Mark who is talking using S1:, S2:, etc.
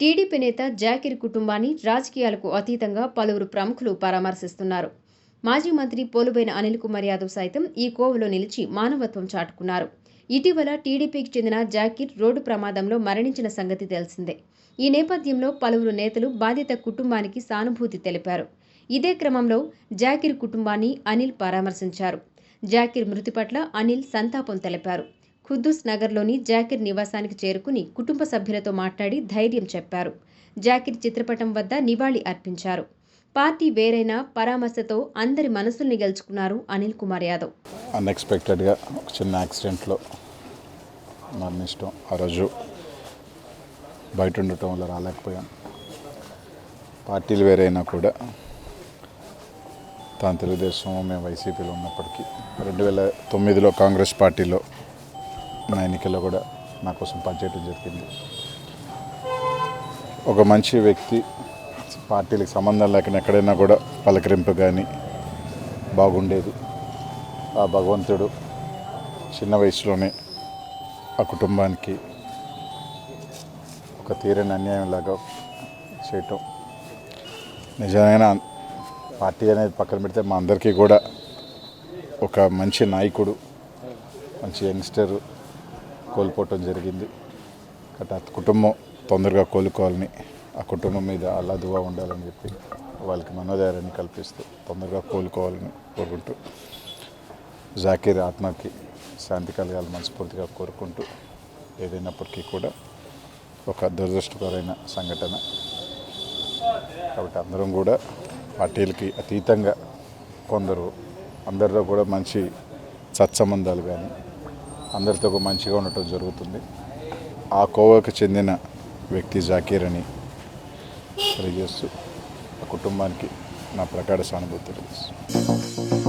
S1: TDP నేత జాకిర్ కుటుంబాన్ని రాజకీయాలకు అతీతంగా పలువురు ప్రముఖులు పరామర్శిస్తున్నారు. మాజీ మంత్రి పోలుబైన అనిల్ కుమార్ యాదవ్ సైతం ఈ కోవలో నిలిచి మానవత్వం చాటుకున్నారు. ఇటీవల టీడీపీకి చెందిన జాకిర్ రోడ్డు ప్రమాదంలో మరణించిన సంగతి తెలిసిందే. ఈ నేపథ్యంలో పలువురు నేతలు బాధిత కుటుంబానికి సానుభూతి తెలిపారు. ఇదే క్రమంలో జాకిర్ కుటుంబాన్ని అనిల్ పరామర్శించారు. జాకిర్ మృతి పట్ల అనిల్ సంతాపం తెలిపారు. ఖుద్దూస్ నగర్లోని జాకిర్ నివాసానికి చేరుకుని కుటుంబ సభ్యులతో మాట్లాడి ధైర్యం చెప్పారు. జాకిర్ చిత్రపటం వద్ద నివాళి అర్పించారు. పార్టీ వేరైనా పరామర్శతో అందరి మనసుల్ని గెలుచుకున్నారు అనిల్ కుమార్ యాదవ్.
S2: అన్ఎక్స్పెక్టెడ్గా ఒక చిన్న యాక్సిడెంట్లో మరణిష్టం ఆ రోజు బయట ఉండటం వల్ల రాలేకపోయాం పార్టీలు వేరైనా కూడా తాను తెలుగుదేశం మేము వైసీపీలో ఉన్నప్పటికీ రెండు వేల తొమ్మిదిలో కాంగ్రెస్ పార్టీలో నా ఎన్నికల్లో కూడా నా కోసం పనిచేయడం జరిగింది. ఒక మంచి వ్యక్తి పార్టీలకు సంబంధం లేకుండా ఎక్కడైనా కూడా పలకరింపు కానీ బాగుండేది. ఆ భగవంతుడు చిన్న వయసులోనే ఆ కుటుంబానికి ఒక తీరని అన్యాయంలాగా చేయటం. నిజమైన పార్టీ అనేది పక్కన పెడితే మా అందరికీ కూడా ఒక మంచి నాయకుడు మంచి యంగ్స్టర్ కోల్పోవటం జరిగింది. కాబట్టి ఆ కుటుంబం తొందరగా కోలుకోవాలని ఆ కుటుంబం మీద అల్లా దువా ఉండాలని చెప్పి వాళ్ళకి మనోధైర్యాన్ని కల్పిస్తూ తొందరగా కోలుకోవాలని కోరుకుంటూ జాకీర్ ఆత్మకి శాంతి కలగాలని మనస్ఫూర్తిగా కోరుకుంటూ ఏదైనప్పటికీ కూడా ఒక దురదృష్టకరమైన సంఘటన. కాబట్టి అందరం కూడా పార్టీలకి అతీతంగా కొందరు అందరితో కూడా మంచి సత్సంబంధాలు కానీ అందరితో ఒక మంచిగా ఉండటం జరుగుతుంది. ఆ కోవకు చెందిన వ్యక్తి జాకీర్ అని తెలియజేస్తూ ఆ కుటుంబానికి నా ప్రకార సానుభూతి తెలియజేస్తుంది